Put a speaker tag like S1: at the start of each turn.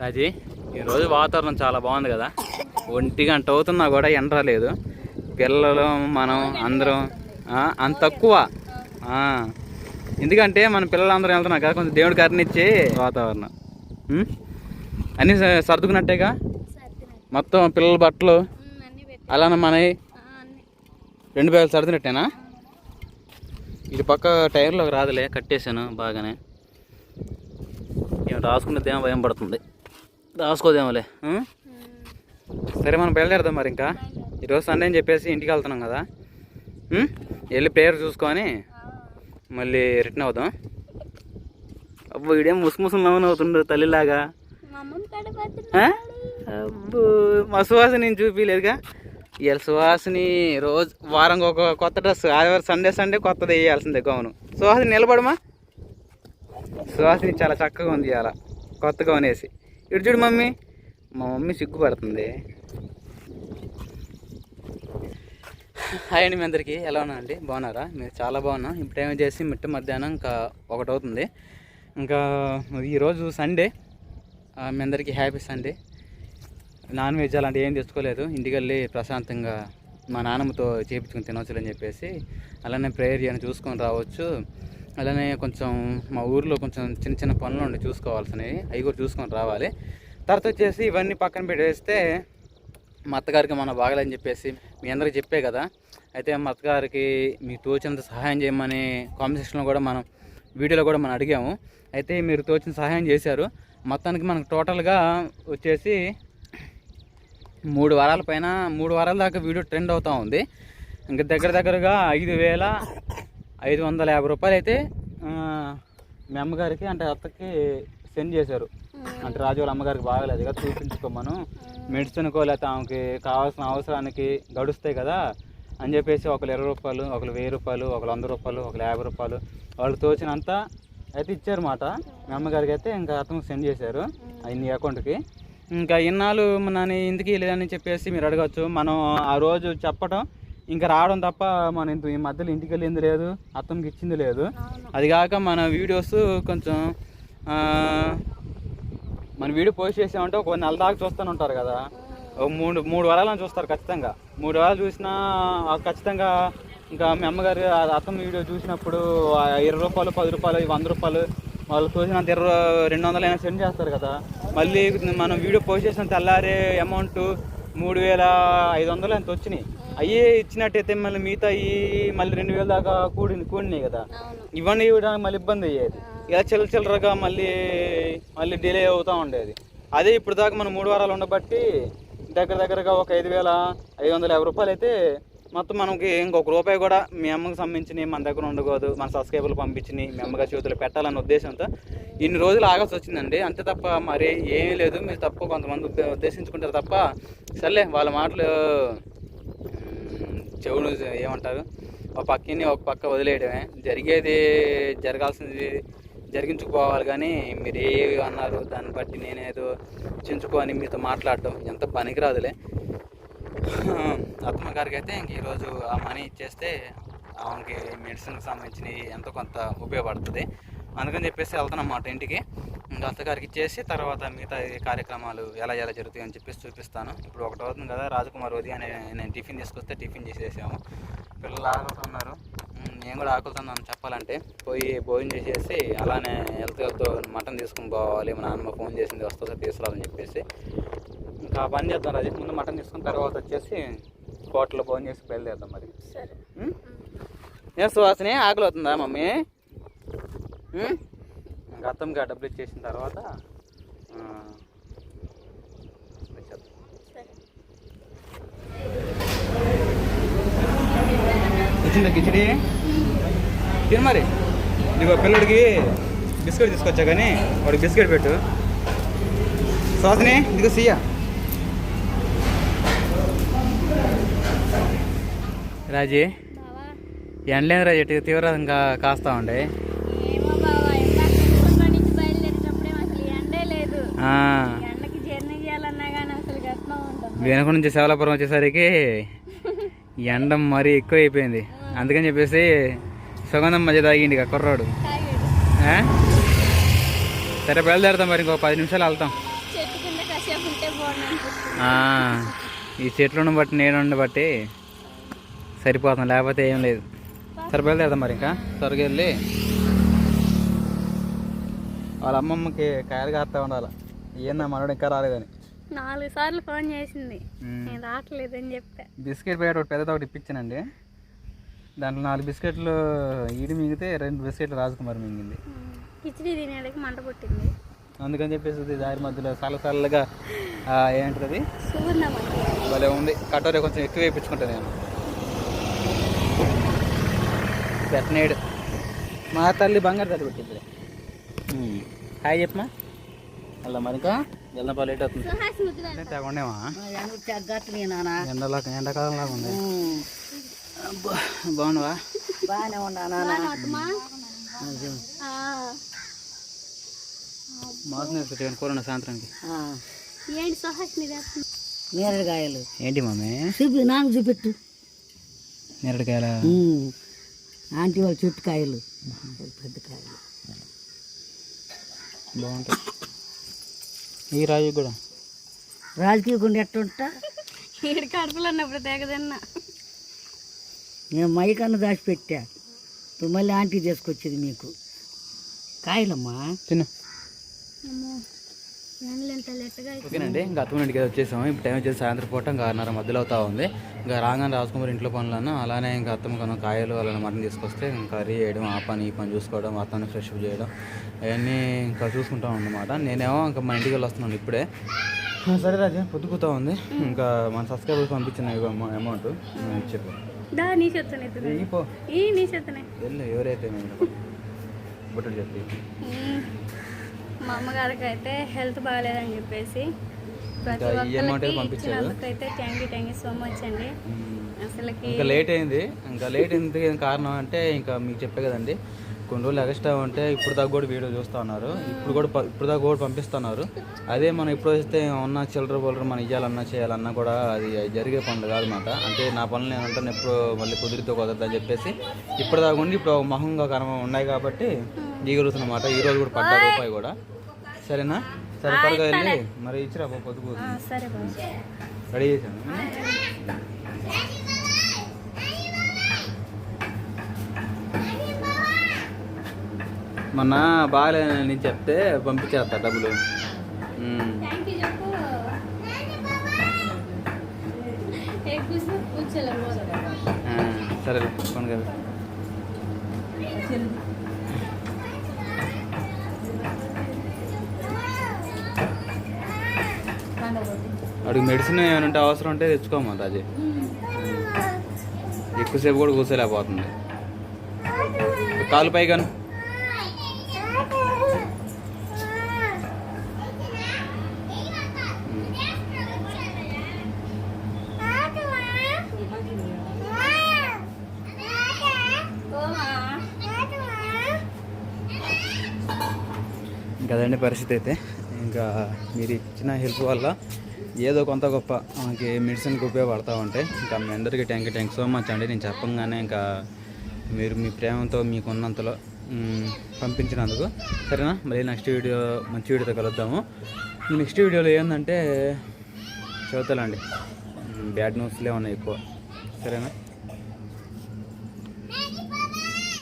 S1: రాజీ ఈరోజు వాతావరణం చాలా బాగుంది కదా. ఒంటి గంట అవుతున్నా కూడా ఎండ రాలేదు. పిల్లలు మనం అందరం అంత తక్కువ. ఎందుకంటే మన పిల్లలందరం వెళ్తున్నాం కదా కొంచెం దేవుడి కరుణిచ్చే వాతావరణం? అన్నీ సర్దుకున్నట్టేగా? మొత్తం పిల్లల బట్టలు అలానే మనవి.
S2: అన్ని
S1: రెండు బ్యాగులు సర్దినట్టేనా? ఇటు పక్క టైర్లోకి రాదులే కట్టేశాను బాగానే. ఏం రాసుకున్నదేమో భయం పడుతుంది. దాసుకోదేమోలే సరే మనం బయలుదేరదాం మరి ఇంకా. ఈరోజు సండే అని చెప్పేసి ఇంటికి వెళ్తున్నాం కదా. వెళ్ళి ప్రేయర్ చూసుకొని మళ్ళీ రిటర్న్ అవుదాం. అబ్బో ఇదేం ముసుముసం నవ్వును అవుతుండు తల్లిలాగా. అబ్బో మా సువాసిని నేను చూపించలేదుగా ఇవాళ సువాసిని రోజు వారం ఒక కొత్త డ్రెస్ ఆదివారం సండే సండే కొత్తది వేయాల్సిందే గౌను. సువాసిని నిలబడమా? సువాసిని చాలా చక్కగా ఉంది ఇవాళ. కొత్త గౌన్ వేసి ఇటు చూడు మమ్మీ. మా మమ్మీ సిగ్గుపడుతుంది హాయ్ అండి మీ అందరికీ. ఎలా ఉన్నారండి? బాగున్నారా? మీరు చాలా బాగున్నాం. ఇప్పుడు ఏమో చేసి మిట్ట మధ్యాహ్నం ఇంకా ఒకటి అవుతుంది ఇంకా ఈరోజు సండే. మీ అందరికీ హ్యాపీ సండే. నాన్ వెజ్ అలాంటివి ఏం తెచ్చుకోలేదు. ఇంటికి వెళ్ళి ప్రశాంతంగా మా నాన్నమ్మతో చేపించుకుని తినవచ్చు అని చెప్పేసి అలానే ప్రేయర్ చేయని చూసుకొని రావచ్చు. అలానే కొంచెం మా ఊర్లో కొంచెం చిన్న చిన్న పనులు ఉండి చూసుకోవాల్సినవి. అవి కూడా చూసుకొని రావాలి. తర్వాత వచ్చేసి ఇవన్నీ పక్కన పెట్టేస్తే మా అత్తగారికి మనం బాగలేదని చెప్పేసి మీ అందరికి చెప్పే కదా. అయితే మా అత్తగారికి మీకు తోచినంత సహాయం చేయమని కామెంట్ సెక్షన్లో కూడా మనం వీడియోలో కూడా మనం అడిగాము. అయితే మీరు తోచిన సహాయం చేశారు. మొత్తానికి మనకు టోటల్గా వచ్చేసి మూడు వారాల పైన మూడు వారాల దాకా వీడియో ట్రెండ్ అవుతూ ఉంది. ఇంకా దగ్గర దగ్గరగా ఐదు వేల ఐదు వందల యాభై రూపాయలు అయితే మీ అమ్మగారికి అంటే అత్తకి సెండ్ చేశారు. అంటే రాజు వాళ్ళ అమ్మగారికి బాగలేదు కదా చూపించుకోమను మెడిసిన్కో లేకపోతే ఆమెకి కావాల్సిన అవసరానికి గడుస్తాయి కదా అని చెప్పేసి ఒకరు ఇరవై రూపాయలు ఒకరు వెయ్యి రూపాయలు ఒకరు వంద రూపాయలు ఒకరు యాభై రూపాయలు వాళ్ళు తోచినంత అయితే ఇచ్చారు మాట మీ అమ్మగారికి అయితే ఇంకా అతను సెండ్ చేశారు అన్ని అకౌంట్కి. ఇంకా ఇన్నాళ్ళు నన్ను ఇంటికి లేదని చెప్పేసి మీరు అడగచ్చు. మనం ఆ రోజు చెప్పడం ఇంకా రావడం తప్ప మనం ఇంత ఈ మధ్యలో ఇంటికి వెళ్ళింది లేదు అతనికి ఇచ్చింది లేదు. అది కాక మన వీడియోస్ కొంచెం మన వీడియో పోస్ట్ చేసామంటే ఒక నెల దాకా చూస్తూనే ఉంటారు కదా. ఒక మూడు మూడు వారాలను చూస్తారు ఖచ్చితంగా. మూడు వారాలు చూసినా ఖచ్చితంగా ఇంకా మీ అమ్మగారు అతను వీడియో చూసినప్పుడు ఇరవై రూపాయలు పది రూపాయలు వంద రూపాయలు వాళ్ళు తోచినంత ఇరవై రెండు వందలు అయినా సెండ్ చేస్తారు కదా. మళ్ళీ మనం వీడియో పోస్ట్ చేసిన తెల్లారే అమౌంట్ మూడు వేల ఐదు వందలు ఎంత వచ్చినాయి. అయ్యే ఇచ్చినట్టయితే మళ్ళీ మిగతా ఈ మళ్ళీ రెండు వేల దాకా కూడి కూడినాయి కదా. ఇవన్నీ ఇవ్వడానికి మళ్ళీ ఇబ్బంది అయ్యేది. ఇలా చిల్లర చిల్లరగా మళ్ళీ మళ్ళీ డిలే అవుతూ ఉండేది. అదే ఇప్పుడు దాకా మనం మూడు వారాలు ఉండబట్టి దగ్గర దగ్గరగా ఒక ఐదు వేల ఐదు వందల యాభై రూపాయలు అయితే మొత్తం మనకి ఇంకొక రూపాయి కూడా మీ అమ్మకి సంబంధించి మన దగ్గర ఉండకూడదు. మన సబ్స్క్రైబర్లు పంపించినాయి మీ అమ్మగారి చేతులు పెట్టాలన్న ఉద్దేశంతో ఇన్ని రోజులు ఆగాల్సి వచ్చిందండి. అంతే తప్ప మరి ఏమీ లేదు. మీరు తప్ప కొంతమంది ఉద్దే- ఉద్దేశించుకుంటారు తప్ప సర్లే వాళ్ళ మాటలు చెవులు ఏమంటారు? ఒక పక్కని ఒక పక్క వదిలేయడమే. జరిగేది జరగాల్సింది జరిగించుకోవాలి కానీ మీరు ఏ అన్నారు దాన్ని బట్టి నేనేదో చించుకొని మీతో మాట్లాడటం ఎంత పనికిరాదులే. అత్తమ్మ గారికి అయితే ఇంక ఈరోజు ఆ మనీ ఇచ్చేస్తే ఆమెకి మెడిసిన్కి సంబంధించినవి ఎంతో కొంత ఉపయోగపడుతుంది. అందుకని చెప్పేసి వెళ్తాను అన్నమాట ఇంటికి. ఇంకా అత్తగారికి ఇచ్చేసి తర్వాత మిగతా ఈ కార్యక్రమాలు ఎలా ఎలా జరుగుతాయి అని చెప్పేసి చూపిస్తాను. ఇప్పుడు ఒకటి అవుతుంది కదా రాజకుమార్ ఉదయం నేను టిఫిన్ తీసుకొస్తే టిఫిన్ చేసేసాము. పిల్లలు ఆకలితున్నారు ఉమ్, నేను కూడా ఆకలితున్నాను చెప్పాలంటే. పోయి భోజనం చేసేసి అలానే వెళ్తూ వెళ్తూ మటన్ తీసుకుని పోవాలి మా నాన్నమ్మ ఫోన్ చేసింది వస్తుందో తీసుకురావాలని చెప్పేసి. ఇంకా పని చేద్దాం రాజు ముందు మటన్ తీసుకున్న తర్వాత వచ్చేసి హోటల్లో భోజనం చేసి బయలుదేరుదాం మరి? ఏ సువాసనే ఆకలి అవుతుందా మమ్మీ? అత్తమ్మగా డబ్బులు ఇచ్చేసిన తర్వాత వచ్చిందా కిచడి? తిను మరి. ఇదిగో పిల్లడికి బిస్కెట్ తీసుకొచ్చా కానీ వాడికి బిస్కెట్ పెట్టు. సువాసనే ఇదిగో సీయా రాజీ
S2: బావా.
S1: ఎండలేని రాజు తీవ్రంగా కాస్తా ఉండే. వెనుక నుంచి శవలాపురం వచ్చేసరికి ఎండ మరీ ఎక్కువ అయిపోయింది అందుకని చెప్పేసి సుగంధం మధ్య తాగిండి ఇక కుర్రోడు? సరే బయలుదేరుతాం మరి ఇంకో పది నిమిషాలు వెళ్తాం. ఈ చెట్లను బట్టి నేను బట్టి సరిపోతుంది లేకపోతే ఏం లేదు. సరే బయలుదేరదాం మరి ఇంకా. త్వరగా వెళ్ళి వాళ్ళ అమ్మమ్మకి కాయలు కాస్తా ఉండాలి. ఏందా మనోడు ఇంకా రాలేదని?
S2: నాలుగు సార్లు ఫోన్ చేసింది. నేను రావట్లేదని చెప్పా.
S1: బిస్కెట్ ప్యాకెట్ ఒకటి పెద్దది ఒకటి ఇప్పించానండి. దాంట్లో నాలుగు బిస్కెట్లు ఈడి మింగితే రెండు బిస్కెట్లు రాజకుమారి మింగింది.
S2: కిచిడి తినేటికి మంట పుట్టింది
S1: అందుకని చెప్పేసి దారి మధ్యలో ఆ, ఏంటది? భలే ఉంది. కటోరీ కొంచెం ఎక్కువ వేయించుకుంటాను నేను. పెట్టనేడు. మా తల్లి బంగారు తల్లి పెట్టింది హాయ్ చెప్పమా అలా లేట్ అవుతుంది తేగొండేమా? ఎండలా ఎండాకాలం లాగా ఉంది. అబ్బా, బాగున్నావా?
S3: బాగానే ఉన్నా నాన్న.
S2: బాగున్నావా
S1: మాసం వేసుకుంటే కూర ఉన్న సాయంత్రానికి.
S3: ఆ,
S2: ఏంటి సుహాస్ మీద
S3: నేరడికాయలు.
S1: ఏంటి మమ్మీ
S3: చూపి నాన్న చూపెట్టు.
S1: నేరడికాయల.
S3: ఆంటీ వాళ్ళ చుట్టుకాయలు. పెద్ద కాయలు.
S1: బాగుంటాయి. ఈ రాజు కూడా.
S3: రాజకీయ గుండె ఎట్టుంటా
S2: ఈడు కడుపులో ఉన్నప్పుడు తెగదన్నా
S3: నేను మైకన్న దాచిపెట్టా. మళ్ళీ ఆంటీ తీసుకొచ్చేది మీకు. కాయలమ్మా.
S1: తిను. ఓకేనండి ఇంకా అత్తమ్మ ఇంటికి వచ్చేసాము. ఇప్పుడు టైం వచ్చేసి సాయంత్రం పూట ఇంకా ఆరున్నర మధ్యలో అవుతా ఉంది. ఇంకా రాగానే రాజకుమారి ఇంట్లో పనులను అలానే ఇంకా అత్తమ్మ కొన్న కాయలు అలానే మటన్ తీసుకొస్తే ఇంకా కర్రీ చేయడం ఆ పని ఈ పని చూసుకోవడం అత్తని ఫ్రెష్ చేయడం అవన్నీ ఇంకా చూసుకుంటాం అన్నమాట నేనేమో ఇంకా మా ఇంటికి వెళ్ళి వస్తున్నాను ఇప్పుడే సరే రాజా పొద్దుకుతా ఉంది. ఇంకా మన సబ్స్క్రైబర్స్ పంపించిన అమౌంట్ చెప్పు ఎవరైతే బుట్టలు చెప్పి.
S2: మా అమ్మగారికి అయితే హెల్త్ బాగాలేదని చెప్పేసి ప్రతి
S1: ఇంకా ఈ amount ఏ
S2: ఒక్కరికి
S1: పంపించారు.
S2: ఇచ్చినందుకైతే thank you thank you so much అండి. అసలుకి
S1: ఇంకా లేట్ అయింది. ఇంకా లేట్ అయింది కారణం అంటే ఇంకా మీకు చెప్పే కదండి. కొన్ని రోజులు ఎక్స్ట్రా ఉంటే ఇప్పుడు దాకా కూడా వీడియో చూస్తూ ఉన్నారు. ఇప్పుడు కూడా ఇప్పుడు దాకా కూడా పంపిస్తున్నారు. అదే మనం ఇప్పుడు వస్తే ఉన్న చిల్లర బోలర్ మనం ఇవ్వాలన్నా చేయాలన్నా కూడా అది జరిగే పనులు కాదన్నమాట అంటే నా పనులు నేను ఉంటాను ఎప్పుడు మళ్ళీ కుదిరితే కుదరదు అని చెప్పేసి ఇప్పుడు దాకా ఉండి ఇప్పుడు మహంగా కర్మ ఉన్నాయి కాబట్టి దిగలుగుతున్నమాట ఈ రోజు కూడా పడ్డ రూపాయి కూడా. సరేనా? సరే త్వరగా వెళ్ళి మరి ఇచ్చిరా బాబు పొద్దుకు
S2: సరే
S1: రెడీ చేశాను మొన్న బాగాలేదు నేను చెప్తే పంపించేస్తా డబ్బులు. ఉమ్.
S2: థ్యాంక్
S1: అడిగి మెడిసిన్ ఏమైనా ఉంటే అవసరం ఉంటే తెచ్చుకోమా రాజీ. ఎక్కువసేపు కూడా కూర్చోలేకపోతుంది. కాలు పైగాను ఇంకా అదండి పరిస్థితి అయితే. ఇంకా మీరు ఇచ్చిన హెల్ప్ వల్ల ఏదో కొంత గొప్ప మనకి మెడిసిన్కి ఉపయోగపడతా ఉంటాయి ఇంకా మీ అందరికీ thank you thank so much అండి. నేను చెప్పంగానే ఇంకా మీరు మీ ప్రేమతో మీకు ఉన్నంతలో పంపించినందుకు. సరేనా? మళ్ళీ నెక్స్ట్ వీడియో మంచి వీడియోతో కలుద్దాము. నెక్స్ట్ వీడియోలో ఏంటంటే చదువుతాలండి బ్యాడ్ న్యూస్లే ఉన్నాయి ఎక్కువ. సరేనా?